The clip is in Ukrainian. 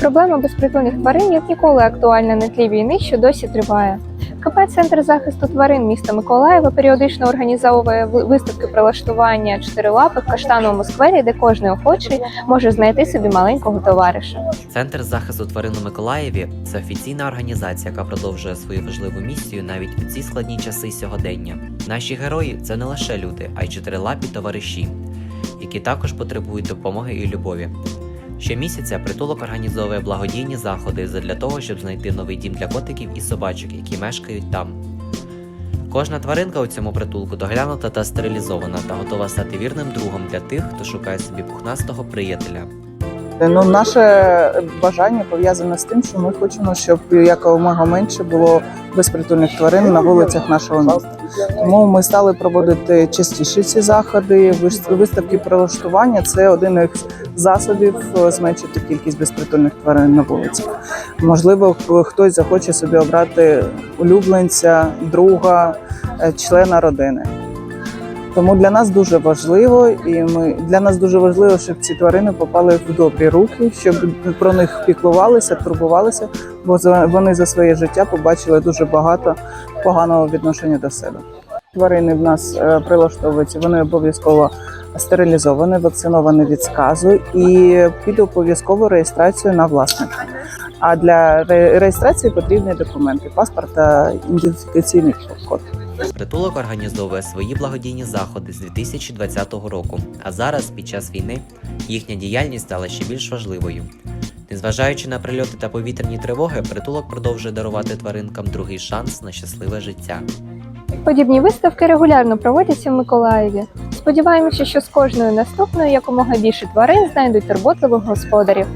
Проблема безпритульних тварин як ніколи актуальна на тлі війни, що досі триває. КП Центр захисту тварин міста Миколаєва періодично організовує виставки прилаштування чотирилапих в каштановому сквері, де кожен охочий може знайти собі маленького товариша. Центр захисту тварин у Миколаєві це офіційна організація, яка продовжує свою важливу місію навіть у ці складні часи сьогодення. Наші герої це не лише люди, а й чотирилапі товариші, які також потребують допомоги і любові. Щомісяця притулок організовує благодійні заходи для того, щоб знайти новий дім для котиків і собачок, які мешкають там. Кожна тваринка у цьому притулку доглянута та стерилізована та готова стати вірним другом для тих, хто шукає собі пухнастого приятеля. Ну, наше бажання пов'язане з тим, що ми хочемо, щоб якомога менше було безпритульних тварин на вулицях нашого міста. Тому ми стали проводити частіше ці заходи. Виставки прилаштування це один із засобів е, зменшити кількість безпритульних тварин на вулицях. Можливо, хтось захоче собі обрати улюбленця, друга, е, члена родини. Тому для нас дуже важливо, і ми для нас дуже важливо, щоб ці тварини попали в добрі руки, щоб про них піклувалися, турбувалися, бо вони за своє життя побачили дуже багато поганого відношення до себе. Тварини в нас е, прилаштовуються, вони обов'язково стерилізовані, вакциновані від сказу і під обов'язкову реєстрацію на власника. А для ре- реєстрації потрібні документи: паспорт та ідентифікаційний код. Притулок організовує свої благодійні заходи з 2020 року, а зараз, під час війни, їхня діяльність стала ще більш важливою. Незважаючи на прильоти та повітряні тривоги, притулок продовжує дарувати тваринкам другий шанс на щасливе життя. Подібні виставки регулярно проводяться в Миколаєві. Сподіваємося, що з кожною наступною якомога більше тварин знайдуть турботливих господарів.